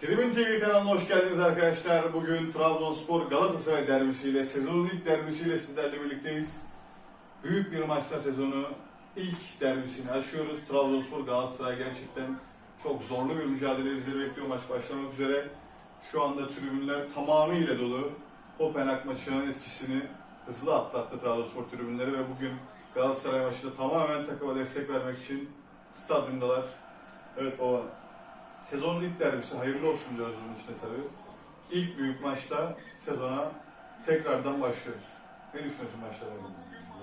Tribün TV kanalına hoş geldiniz arkadaşlar. Bugün Trabzonspor Galatasaray derbisiyle, sezonun ilk derbisiyle sizlerle birlikteyiz. Büyük bir maçla sezonu ilk derbisini aşıyoruz. Trabzonspor Galatasaray gerçekten çok zorlu bir mücadele bizi bekliyor maç başlamak üzere. Şu anda tribünler tamamıyla dolu. Kopenhag maçının etkisini hızlı atlattı Trabzonspor tribünleri ve bugün Galatasaray maçında tamamen takıma destek vermek için stadyumdalar. Evet o Sezonun ilk derbisi hayırlı olsun diyoruz bunun için tabii. İlk büyük maçta sezona tekrardan başlıyoruz. Ne düşünüyorsun maçla ilgili?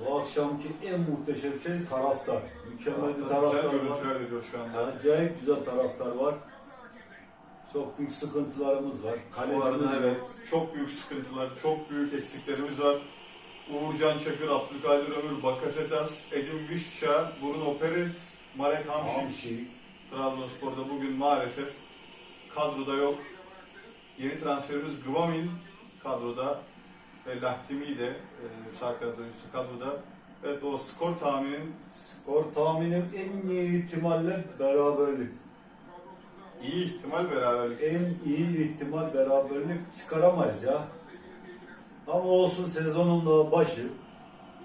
Bu akşamki en muhteşem şey taraftar. Mükemmel bir Güzel taraftar var. görüntüler veriyor şu anda. Acayip güzel taraftar var. Çok büyük sıkıntılarımız var. Bu Kalecimiz arada var. evet, çok büyük sıkıntılar, çok büyük eksiklerimiz var. Uğurcan Çakır, Abdülkadir Ömür, Bakasetas, Edin Vişça, Bruno Perez, Marek Hamşik. Hamşik. Trabzonspor'da bugün maalesef kadroda yok. Yeni transferimiz Gvamin kadroda ve Lahtimi de e, sağ kanat oyuncusu kadroda. Evet o skor tahminin Skor tahminim en iyi ihtimalle beraberlik. iyi ihtimal beraberlik. En iyi ihtimal beraberlik çıkaramayız ya. Ama olsun sezonun da başı.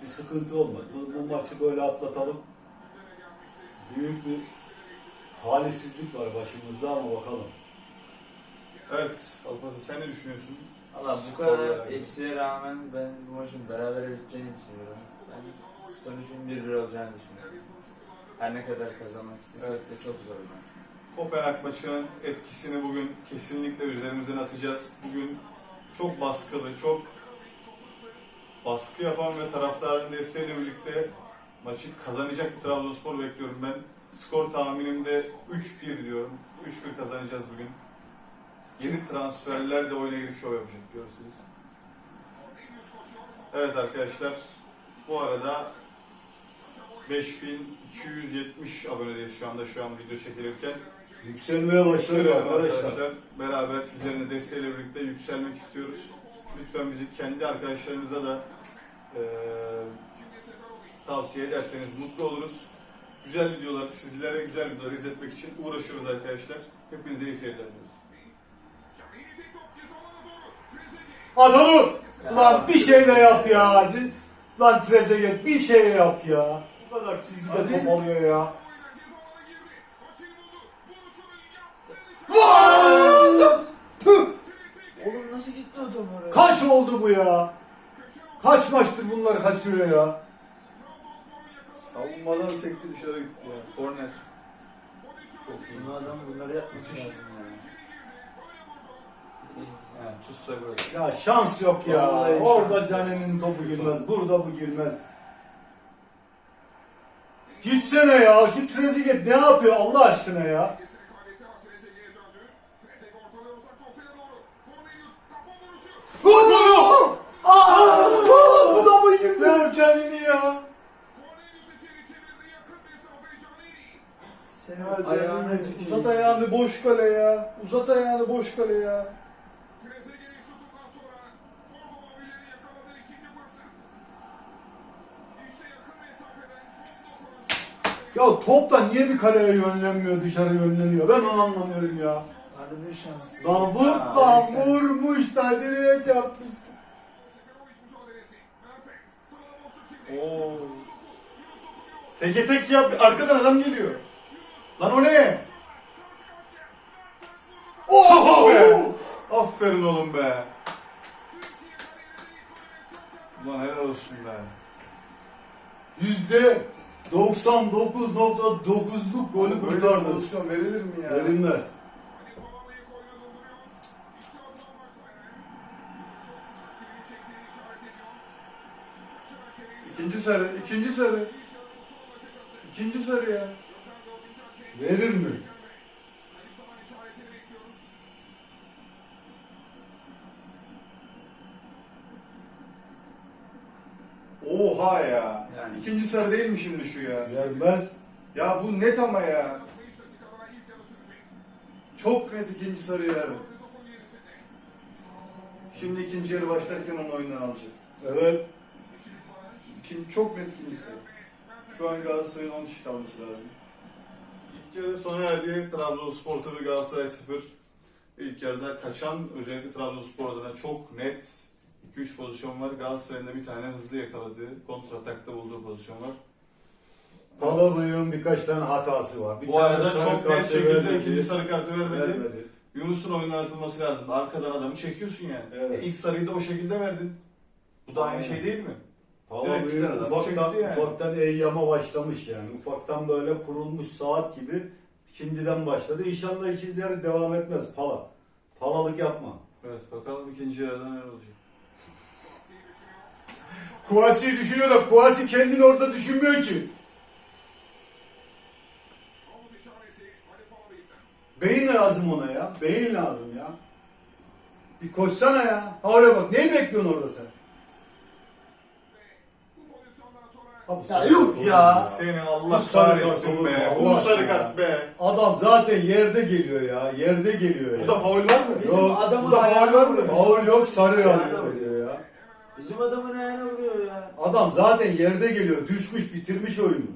Bir sıkıntı olmaz. Biz bu maçı böyle atlatalım. Büyük bir talihsizlik var başımızda ama bakalım. Evet Alpas'a sen ne düşünüyorsun? Valla bu kadar eksiğe rağmen ben bu maçın beraber biteceğini düşünüyorum. Ben sonucun 1-1 olacağını düşünüyorum. Her ne kadar kazanmak istesek Evet. de çok zor bir maç. Kopenhag maçının etkisini bugün kesinlikle üzerimizden atacağız. Bugün çok baskılı, çok baskı yapan ve taraftarın desteğiyle birlikte maçı kazanacak bir Trabzonspor bekliyorum ben. Skor tahminimde 3-1 diyorum. 3-1 kazanacağız bugün. Yeni transferler de oyuna girip şov yapacak görürsünüz. Evet arkadaşlar bu arada 5270 abonedeyiz şu anda şu an video çekilirken. Yükselmeye başlıyor Başlıyorum arkadaşlar. Beraber sizlerin de desteğiyle birlikte yükselmek istiyoruz. Lütfen bizi kendi arkadaşlarınıza da eee, tavsiye ederseniz mutlu oluruz. Güzel videolar, sizlere güzel videolar izletmek için uğraşıyoruz arkadaşlar. Hepinize iyi seyirler diliyoruz. Adamım! Lan bir şey de yap ya. Lan Trezeguet bir şey yap ya. Bu kadar çizgide top alıyor ya. Oğlum nasıl gitti o top oraya? Kaç oldu bu ya? Kaç maçtır bunlar kaçıyor ya? Savunmadan sekti dışarı gitti ya. Korner. Çok iyi. Bu adam bunları yapması lazım yani. Yani tutsa gol. Ya şans yok ya. Vallahi Orada şans. Topu girmez. Burada bu girmez. Gitsene ya. Şu Trezeguet ne yapıyor Allah aşkına ya? Vurdu! Aa! Bu da mı girdi? Ne yapacaksın ya? Hadi tüküreyim. uzat ayağını boş kale ya. Uzat ayağını boş kale ya. Ya top da niye bir kaleye yönlenmiyor, dışarı yönleniyor? Ben onu anlamıyorum ya. Harbi şans. Lan vur Ha, lan harika. vurmuş da direğe çarpmış. Oo. Teke tek yap. Arkadan adam geliyor. Lan o ne? Oh be! Aferin oğlum be. Ulan helal olsun be. Yüzde 99.9'luk golü Böyle kurtardı. pozisyon verilir mi ya? Verilmez. İkinci sarı, ikinci sarı. İkinci sarı ya. Verir mi? Oha ya. Yani. İkinci sarı değil mi şimdi şu ya? Vermez. Ya bu net ama ya. Çok net ikinci sarı ya. evet. Şimdi ikinci yarı başlarken onu oyundan alacak. Evet. İkinci, çok net ikinci sarı. Şu an Galatasaray'ın 10 kişi kalması lazım. İlk yarı sona erdi. Trabzonspor 0 Galatasaray 0. İlk yarıda kaçan özellikle Trabzonspor adına çok net 2-3 pozisyon var. Galatasaray'ın da bir tane hızlı yakaladığı, kontratakta bulduğu pozisyon var. Palabıyık'ın birkaç tane hatası var. Bir Bu tane arada sarı çok net şekilde vermedi. ikinci sarı kartı vermedi. vermedi. Yunus'un oyundan atılması lazım. Arkadan adamı çekiyorsun yani. Evet. E, ilk sarıyı da o şekilde verdin. Bu da aynı Aynen. şey değil mi? Palabıyık Direkt gider adam, ufaktan, çekti yani. ufaktan eyyama başlamış yani. Ufaktan böyle kurulmuş saat gibi şimdiden başladı. İnşallah ikinci yarı devam etmez Pala. Palalık yapma. Evet bakalım ikinci yarıda ne olacak. Kuasi'yi düşünüyor da Kuasi kendini orada düşünmüyor ki. Beyin lazım ona ya. Beyin lazım ya. Bir koşsana ya. Oraya bak. Neyi bekliyorsun orada sen? Bu sarı kart olur ya. Senin Bu Allah sarı kart kahretsin olur mu? be. Allah Bu sarı aşkına. kart be. Adam zaten yerde geliyor ya. Yerde geliyor ya. Bu da faul var mı? Bizim Yok, adamın bu da faul ayağına var mı? vuruyor. Faul yok sarı yanıyor diyor ya. Bizim adamın ayağına vuruyor ya. Adam zaten yerde geliyor. Düşmüş bitirmiş oyunu.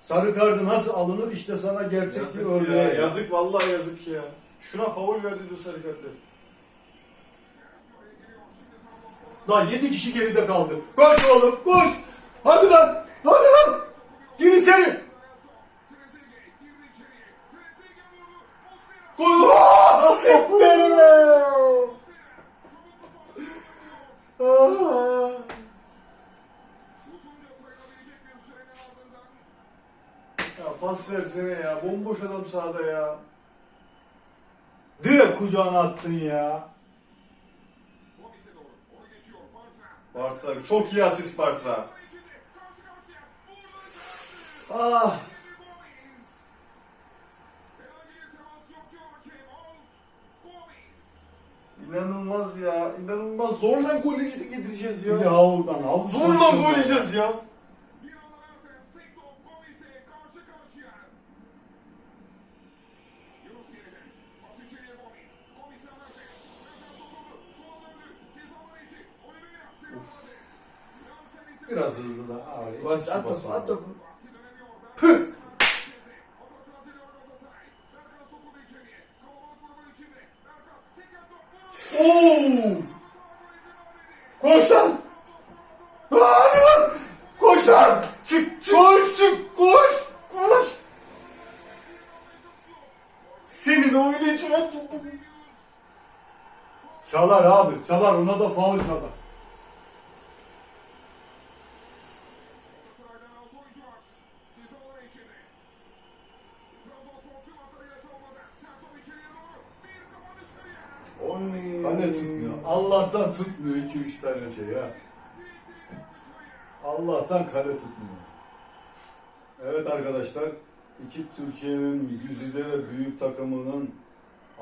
Sarı kartı nasıl alınır işte sana gerçek bir Yazık örneği. ya. ya. Yazık vallahi yazık ya. Şuna faul verdi diyor sarı kartı. Lan 7 kişi geride kaldı. Koş oğlum koş. Hadi lan. Gir içeri. Gol. Oh, siktir be. Ah. Ya pas versene ya. Bomboş adam sahada ya. Direkt kucağına attın ya. Bartra çok iyi asist Bartra. Ah. İnanılmaz ya. İnanılmaz. Zorla golü getireceğiz ya. havludan havlu. Zorla gol yiyeceğiz ya. Biraz hızlı da. Abi, iki at bas topu at topu. Oo! Koş lan! Hadi lan! Koş lan! Çık, çık! Koş, çık! Koş! Koş! Senin oynayacağın topu. Çalar abi, çalar. Ona da faul çalar. Oy. Kale tutmuyor. Allah'tan tutmuyor 2-3 tane şey ya. Allah'tan kale tutmuyor. Evet arkadaşlar, iki Türkiye'nin güzide ve büyük takımının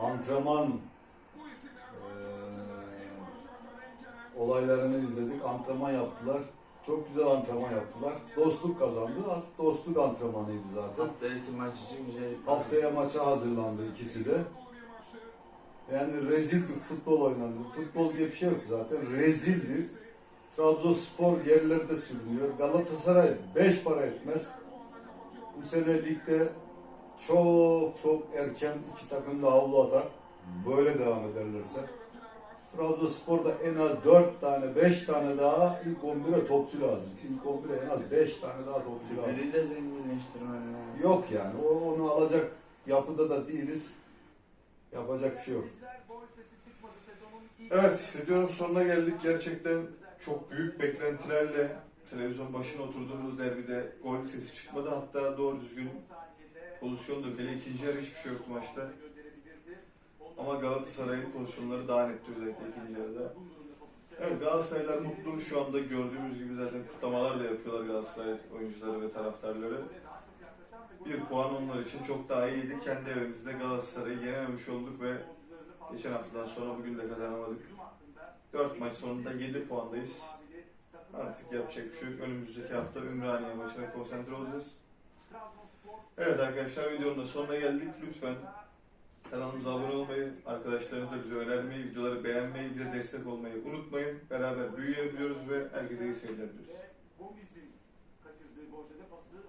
antrenman eee, olaylarını izledik. Antrenman yaptılar. Çok güzel antrenman yaptılar. Dostluk kazandı. Dostluk antrenmanıydı zaten. Haftaki maç için güzel. Haftaya maça hazırlandı ikisi de. Yani rezil bir futbol oynandı. Futbol diye bir şey yok zaten. Rezildi. Trabzonspor yerlerde sürünüyor. Galatasaray 5 para etmez. Bu sene ligde çok çok erken iki takım da havlu atar. Böyle devam ederlerse. Trabzonspor'da en az 4 tane, 5 tane daha ilk 11'e topçu lazım. İlk 11'e en az 5 tane daha topçu lazım. Beni de zenginleştirmen lazım. Yok yani. O, onu alacak yapıda da değiliz. Yapacak bir şey yok. Evet, videonun sonuna geldik. Gerçekten çok büyük beklentilerle televizyon başına oturduğumuz derbide gol sesi çıkmadı. Hatta doğru düzgün pozisyon da. Hele ikinci yarı hiçbir şey yoktu maçta. Ama Galatasaray'ın pozisyonları daha netti özellikle ikinci yarıda. Evet Galatasaraylar mutlu. Şu anda gördüğümüz gibi zaten kutlamalar da yapıyorlar Galatasaray oyuncuları ve taraftarları. Bir puan onlar için çok daha iyiydi. Kendi evimizde Galatasaray'ı yenememiş olduk ve geçen haftadan sonra bugün de kazanamadık. 4 maç sonunda 7 puandayız. Artık yapacak bir şey. Önümüzdeki hafta Ümraniye maçına konsantre olacağız. Evet arkadaşlar videonun da sonuna geldik. Lütfen kanalımıza abone olmayı, arkadaşlarınıza bize önermeyi, videoları beğenmeyi, bize destek olmayı unutmayın. Beraber büyüyelim diyoruz ve herkese iyi seyirler diliyoruz. Gomis'in kaçırdığı golde de pası